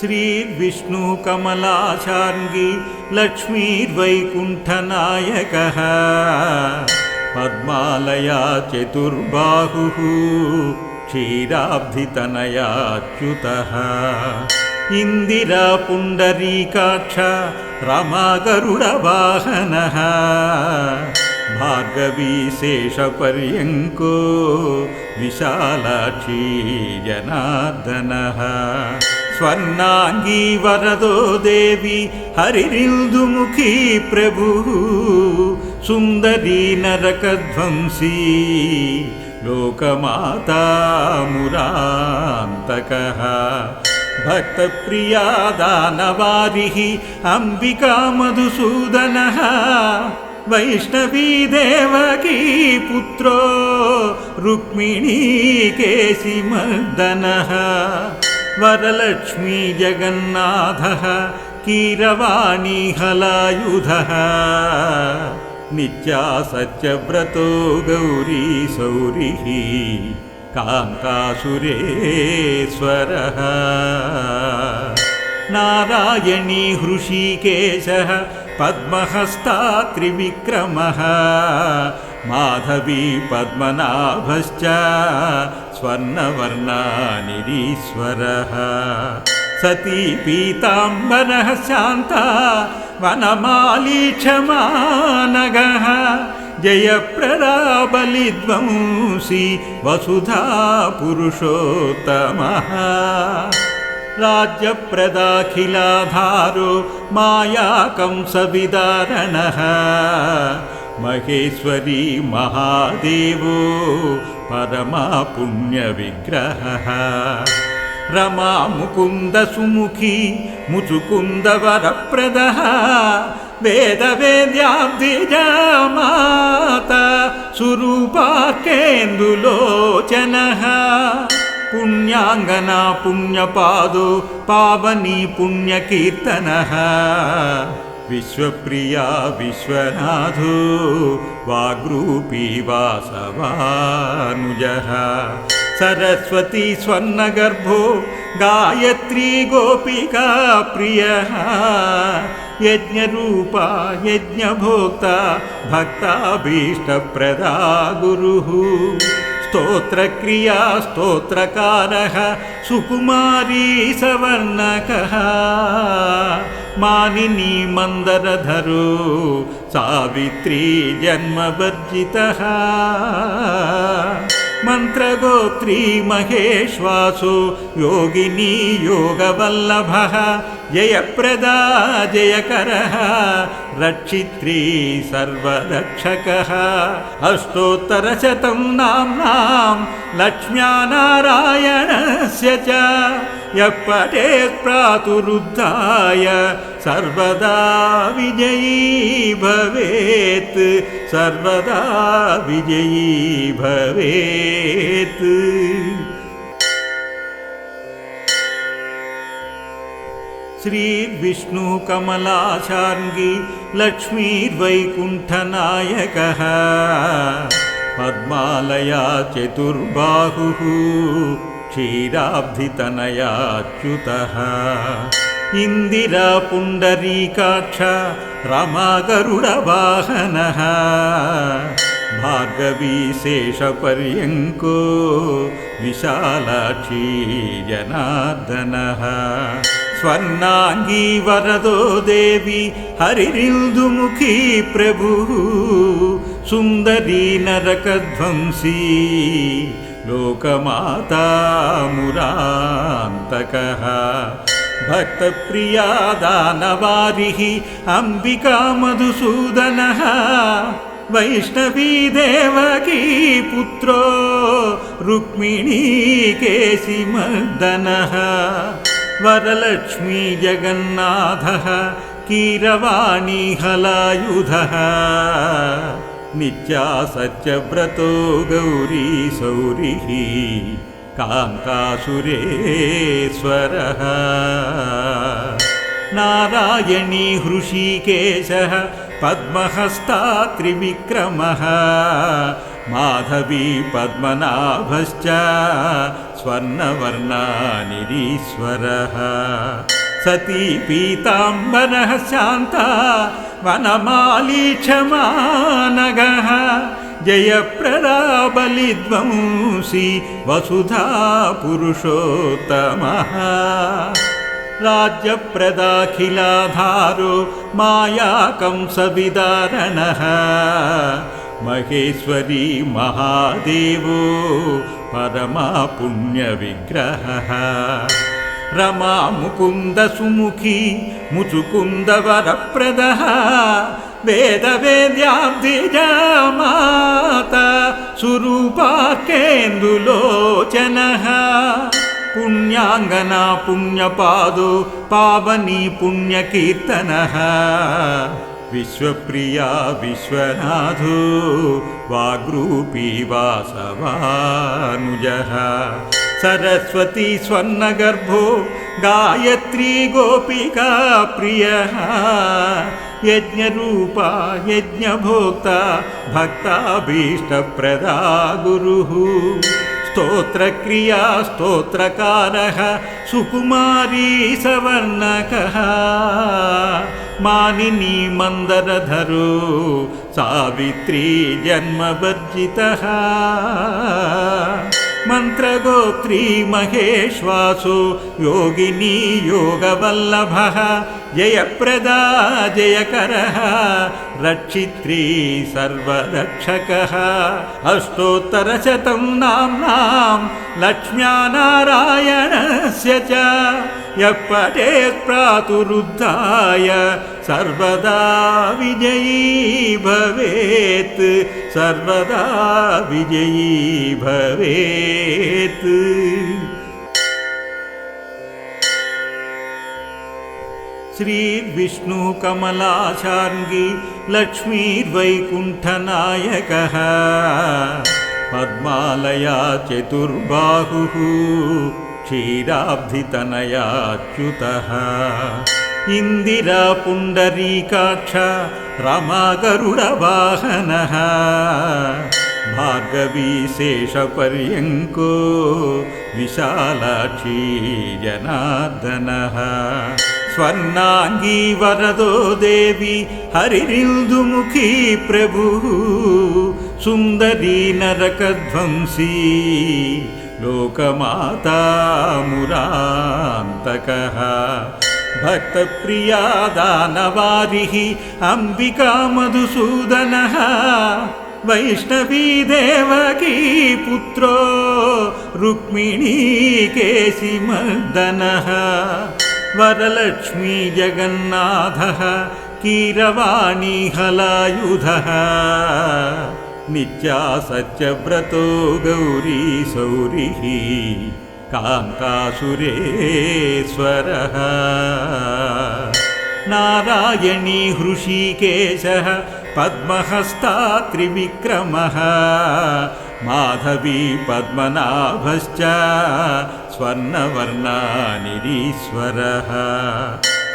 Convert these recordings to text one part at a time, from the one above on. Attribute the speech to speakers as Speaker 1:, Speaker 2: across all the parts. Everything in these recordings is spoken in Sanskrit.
Speaker 1: श्रीविष्णुकमलाशार्ङ्गी लक्ष्मीर्वैकुण्ठनायकः। पद्मालया चतुर्बाहुः क्षीराब्धितनयाच्युतः। इन्दिरा पुण्डरीकाक्ष रमागरुडवाहनः। भार्गवी शेषपर्यङ्को विशालाक्षी जनार्दनः स्वर्णाङ्गी वरदो देवी हरिरिन्दुमुखी प्रभुः सुन्दरी नरकध्वंसी लोकमाता मुरान्तकः भक्तप्रिया दानवारिः अम्बिका मधुसूदनः वैष्णवी देवकी पुत्रो रुक्मिणी केशिमर्दनः वरलक्ष्मी जगन्नाथः कीरवाणी हलायुधः। नित्या सत्यव्रतो गौरी सौरिः कान्तासुरेश्वरः। नारायणी हृषीकेशः पद्महस्ता त्रिविक्रमः। माधवी पद्मनाभश्च स्वर्णवर्णानिरीश्वरः। सती पीताम्बरः शान्ता वनमाली क्षमानगः जयप्रदा बलिध्वंसी वसुधा पुरुषोत्तमः। राज्यप्रदाखिलाधारो मायाकंसविदारणः మహేశ్వరీ మహాదేవో పరమా పుణ్య విగ్రహ. రమా ముకుంద సుముఖీ ముచుకుంద వరప్రద. వేద వేద్యాబ్దిజామాత సురూపా కేందులోచన పుణ్యాంగన పుణ్యపాదో పావనీ పుణ్యకీర్తన. विश्वप्रिया विश्वनाथो वाग्रूपी वासवानुजः। सरस्वती स्वर्णगर्भो गायत्री गोपिका प्रियः। यज्ञरूपा यज्ञभोक्ता भक्ताभीष्टप्रदा गुरुः। स्तोत्रक्रिया स्तोत्रकारः सुकुमारी सवर्णकः मानिनी मन्दरधरो सावित्री जन्मवर्जितः। मन्त्रगोत्री महेश्वासो योगिनी योगवल्लभः। जयप्रदा जयकरः रक्षित्री सर्वरक्षकः। अष्टोत्तरशतं नाम्नां लक्ष्म्या नारायणस्य च यः पठेत् प्रातुरुद्धाय सर्वदा विजयी भवेत् सर्वदा विजयी भवेत्। श्रीविष्णुकमलाशार्ङ्गी लक्ष्मीर्वैकुण्ठनायकः पद्मालया चतुर्बाहुः क्षीराब्धितनयाच्युतः इन्दिरा पुण्डरीकाक्ष रमागरुडवाहनः। भार्गवी शेषपर्यङ्को विशालाक्षी जनार्दनः स्वर्णाङ्गी वरदो देवी हरिरिन्दुमुखी प्रभुः। सुन्दरी नरकध्वंसी लोकमाता मुरान्तकः। भक्तप्रिया दानवारिः अम्बिका मधुसूदनः। वैष्णवी देवकी पुत्रो रुक्मिणी केशिमर्दनः। वरलक्ष्मी जगन्नाथः कीरवाणी हलायुधः नित्या सत्यव्रतो गौरी सौरिः कान्तासुरेश्वरः। नारायणी हृषीकेशः पद्महस्ता त्रिविक्रमः। माधवी पद्मनाभश्च स्वर्णवर्णानिरीश्वरः सती पीताम्बरः शान्ता वनमालीक्षमानगः जयप्रदा बलिध्वंसी वसुधा पुरुषोत्तमः। राज्यप्रदाखिलाधारो मायाकंसविदारणः महेश्वरी महादेवो परमा पुण्यविग्रहः రమా ముకుంద సుముఖి ముచుకుంద వరప్రద వేద వేద్యాబ్ధిజామాత సురూపా కేందులోచన పుణ్యాంగన పుణ్యపాదో పావని పుణ్యకీర్తన విశ్వప్రియా విశ్వనాథో వాగ్రూపీ వాసవానుజ सरस्वती स्वर्णगर्भो गायत्री गोपिका प्रियः यज्ञरूपा यज्ञभोक्ता भक्ताभीष्टप्रदा गुरुः स्तोत्रक्रिया स्तोत्रकारः सुकुमारी सवर्णकः मानिनी मन्दरधरो सावित्री जन्मवर्जितः मन्त्रगोत्री महेश्वासो योगिनी योगवल्लभः जयप्रदा जयकरः रक्षित्री सर्वरक्षकः। अष्टोत्तरशतं नाम्नां लक्ष्म्यानारायणस्य च यः पठेत् प्रातुरुद्धाय सर्वदा विजयी भवेत् सर्वदा विजयी भवेत्। श्रीविष्णुकमलाशार्ङ्गी लक्ष्मीर्वैकुण्ठनायकः पद्मालया चतुर्बाहुः क्षीराब्धितनयाच्युतः इन्दिरा पुण्डरीकाक्ष रमागरुडवाहनः। भार्गवी शेषपर्यङ्को विशालाक्षी जनार्दनः। स्वर्णाङ्गी वरदो देवी हरिरिन्दुमुखी प्रभुः। सुन्दरी नरकध्वंसी लोकमाता मुरान्तकः। भक्तप्रिया दानवारिः अम्बिका मधुसूदनः। वैष्णवी देवकी पुत्रो रुक्मिणी केशिमर्दनः। वरलक्ष्मी जगन्नाथः कीरवाणी हलायुधः नित्या सत्यव्रतो गौरी सौरिः कान्तासुरेश्वरः। नारायणी हृषीकेशः पद्महस्ता त्रिविक्रमः। माधवी पद्मनाभश्च स्वर्णवर्णानिरीश्वरः।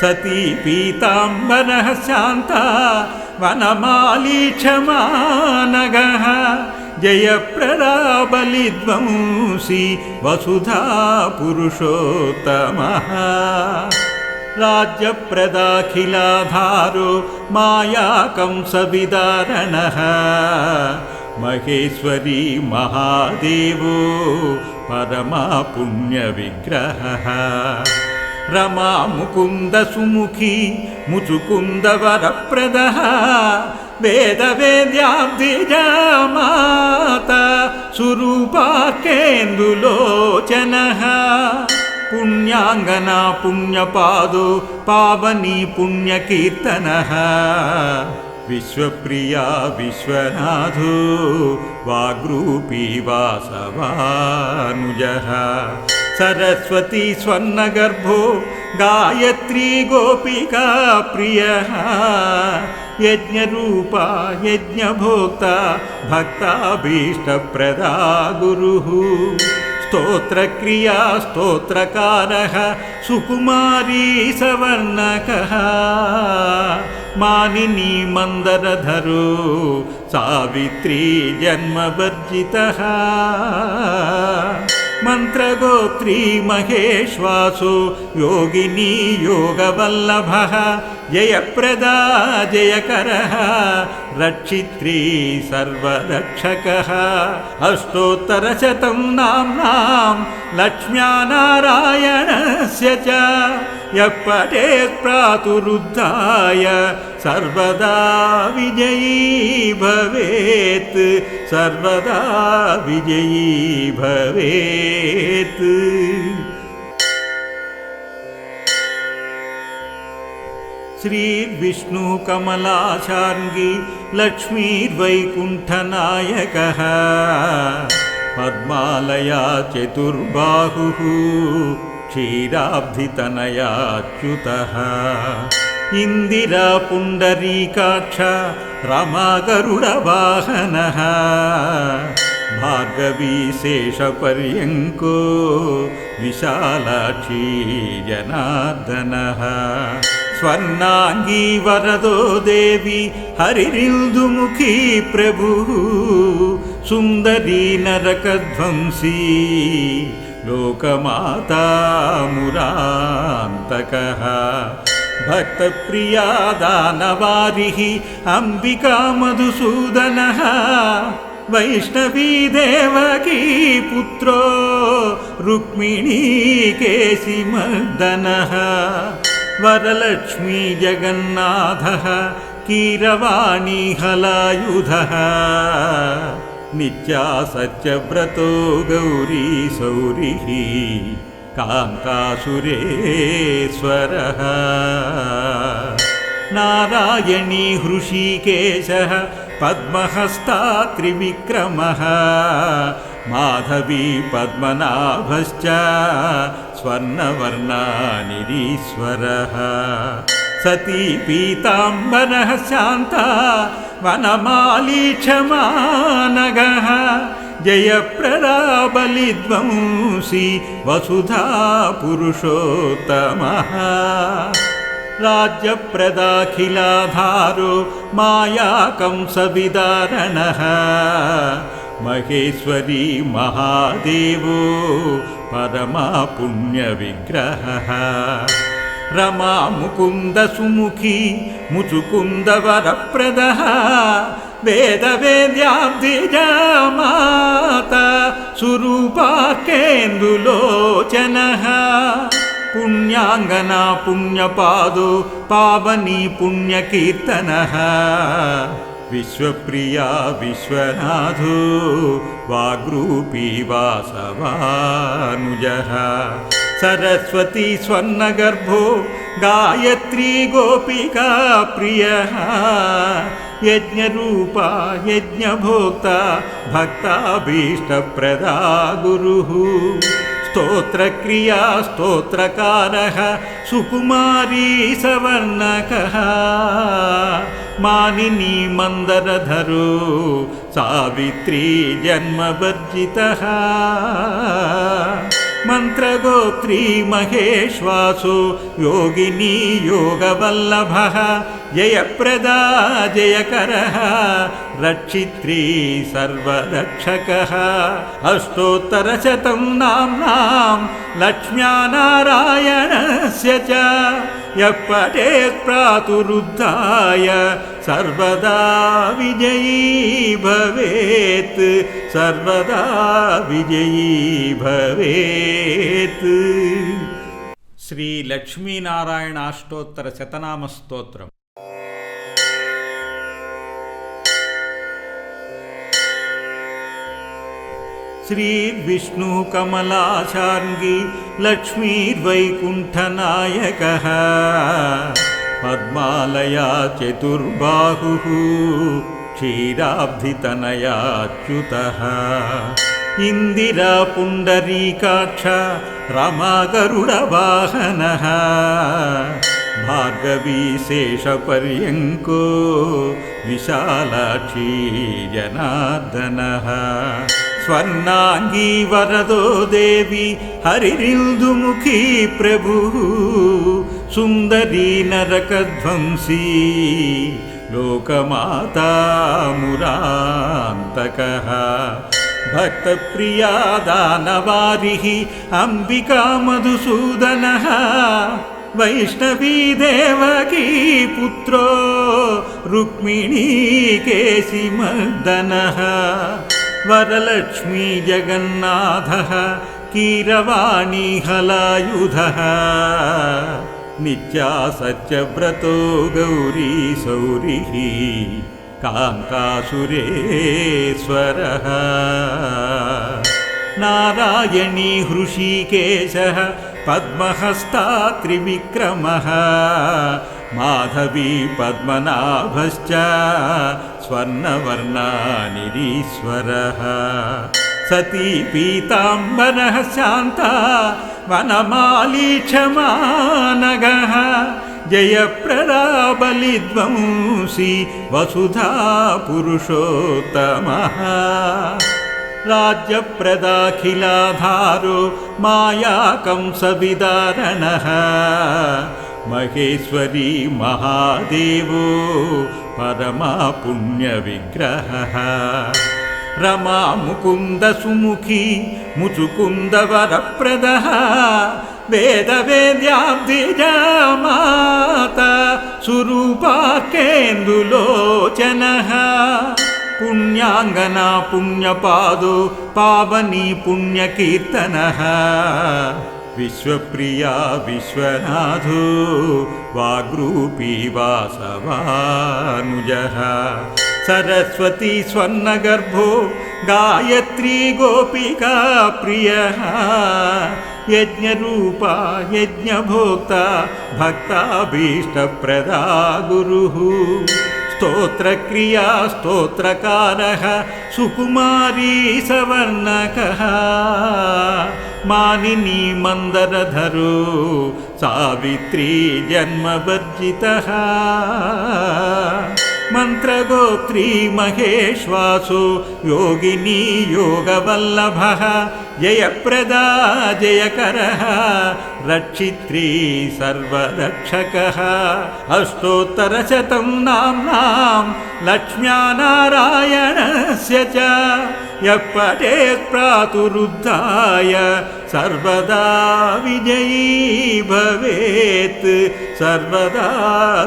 Speaker 1: सती पीताम्बरः शान्ता वनमालीक्षमानगः जयप्रदा बलिध्वंसी वसुधा पुरुषोत्तमः। राज्यप्रदाखिलाधारो मायाकंसविदारणः। महेश्वरी महादेवो परमा पुण्यविग्रहः रमा मुकुन्दसुमुखी मुचुकुन्दवरप्रदः वेदवेद्याब्धिजामाता सुरूपाकेन्दुलोचनः पुण्याङ्गना पुण्यपादो पावनी पुण्यकीर्तनः विश्वप्रिया विश्वनाथो वाग्रूपी वासवानुजः सरस्वती स्वर्णगर्भो गायत्री गोपिका प्रियः यज्ञरूपा यज्ञभोक्ता भक्ताभीष्टप्रदा गुरुः स्तोत्रक्रिया स्तोत्रकारः सुकुमारी सवर्णकः मानिनी मन्दरधरो सावित्री जन्मवर्जितः मन्त्रगोत्री महेश्वासो योगिनी योगवल्लभः जयप्रदा जयकरः रक्षित्री सर्वरक्षकः। अष्टोत्तरशतं नाम्नां लक्ष्म्या नारायणस्य च। यः पठेत् प्रातुरुद्धाय सर्वदा विजयी भवेत्। सर्वदा विजयी भवेत् श्रीविष्णुकमलाशार्ङ्गी लक्ष्मीर्वैकुण्ठनायकः पद्मालया चतुर्बाहुः क्षीराब्धितनयाच्युतः इन्दिरा पुण्डरीकाक्ष रमा गरुडवाहनः भार्गवी शेषपर्यङ्को विशालाक्षी जनार्दनः स्वर्णाङ्गी वरदो देवी हरिरिन्दुमुखी प्रभुः सुन्दरी नरकध्वंसी लोकमाता मुरान्तकः भक्तप्रिया दानवारिः अम्बिका मधुसूदनः वैष्णवी देवकी पुत्रो रुक्मिणी केशिमर्दनः वरलक्ष्मी जगन्नाथः कीरवाणी हलायुधः। नित्या सत्यव्रतो गौरी सौरिः कान्तासुरेश्वरः। नारायणी हृषीकेशः पद्महस्ता त्रिविक्रमः माधवी पद्मनाभश्च स्वर्णवर्णानिरीश्वरः सती पीताम्बरः शान्ता वनमाली क्षमानगः जयप्रदा बलिध्वंसी वसुधा पुरुषोत्तमः। राज्यप्रदाखिलाधारो मायाकंसविदारणः మహేశ్వరీ మహాదేవో పరమా పుణ్య విగ్రహ. రమా ముకుంద సుముఖీ ముచుకుంద వరప్రద. వేద వేద్యాబ్దిజామాత స్వరూపాకేందులోచన పుణ్యాంగన పుణ్యపాదో పావనీ పుణ్యకీర్తన. विश्वप्रिया विश्वनाथो वाग्रूपी वासवानुजः। सरस्वती स्वर्णगर्भो गायत्री गोपिका प्रियः। यज्ञरूपा यज्ञभोक्ता भक्ताभीष्टप्रदा गुरुः स्तोत्रक्रिया स्तोत्रकारः सुकुमारी सवर्णकः मानिनी मन्दरधरो सावित्री जन्मवर्जितः मन्त्रगोत्री महेश्वासो योगिनी योगवल्लभः जयप्रदा जयकरः रक्षित्री सर्वरक्षकः। अष्टोत्तरशतं नाम्नां लक्ष्म्या नारायणस्य च यः पठेत् प्रातुरुद्धाय सर्वदा विजयी भवेत् सर्वदा विजयी भवेत्। श्रीलक्ष्मीनारायणाष्टोत्तरशतनामस्तोत्रम् श्रीविष्णुकमलाशार्ङ्गी लक्ष्मीर्वैकुण्ठनायकः पद्मालया चतुर्बाहुः क्षीराब्धितनयाच्युतः इन्दिरा पुण्डरीकाक्ष रमा गरुडवाहनः भार्गवी शेषपर्यङ्को विशालाक्षी जनार्दनः స్వర్ణాంగీ వరదో దేవి హరిరిందుముఖీ ప్రభు సుందరీ నరకధ్వంసీ లోకమాతా మురాంతకः భక్తప్రియా దానవారిः అంబికా మధుసూదనः వైష్ణవీ దేవకీ పుత్రో రుక్మిణీ కేశిమర్దనः वरलक्ष्मीजगन्नाथः कीरवाणी हलायुधः। नित्या सत्यव्रतो गौरी सौरिः कान्तासुरेश्वरः। नारायणी हृषीकेशः पद्महस्ता त्रिविक्रमः। माधवी पद्मनाभश्च स्वर्णवर्णानिरीश्वरः सती पीताम्बरः शान्ता वनमालीक्षमानगः। जयप्रदा बलिध्वंसि वसुधा पुरुषोत्तमः। राज्यप्रदाखिलाधारो मायाकं सविदारणः మహేశ్వరీ మహాదేవో పరమా పుణ్య విగ్రహ. రమా ముకుంద సుముఖీ ముచుకుంద వరప్రద. వేదవేద్యాబ్దిజామాత సురూపా కేందులోచన. పుణ్యాంగన పుణ్యపాదో పావనీ పుణ్యకీర్తన. विश्वप्रिया विश्वनाथो वाग्रूपी वासवानुजः। सरस्वती स्वर्णगर्भो गायत्री गोपिका प्रियः। यज्ञरूपा यज्ञभोक्ता भक्ताभीष्टप्रदा गुरुः स्तोत्रक्रिया स्तोत्रकारः सुकुमारी सवर्णकः। मानिनी मन्दरधरो सावित्री जन्मवर्जितः मन्त्रगोत्री महेश्वासो योगिनी योगवल्लभः जयप्रदा जयकरः रक्षित्री सर्वरक्षकः। अष्टोत्तरशतं नाम्नां लक्ष्म्या नारायणस्य च यः पठेत् प्रातुरुद्धाय सर्वदा विजयी भवेत् सर्वदा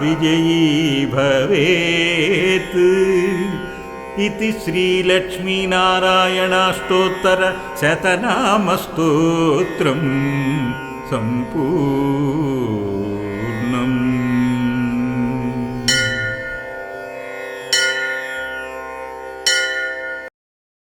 Speaker 1: विजयी भवेत्। इति श्रीलक्ष्मीनारायणाष्टोत्तरशतनामस्तोत्रं सम्पूर्णम्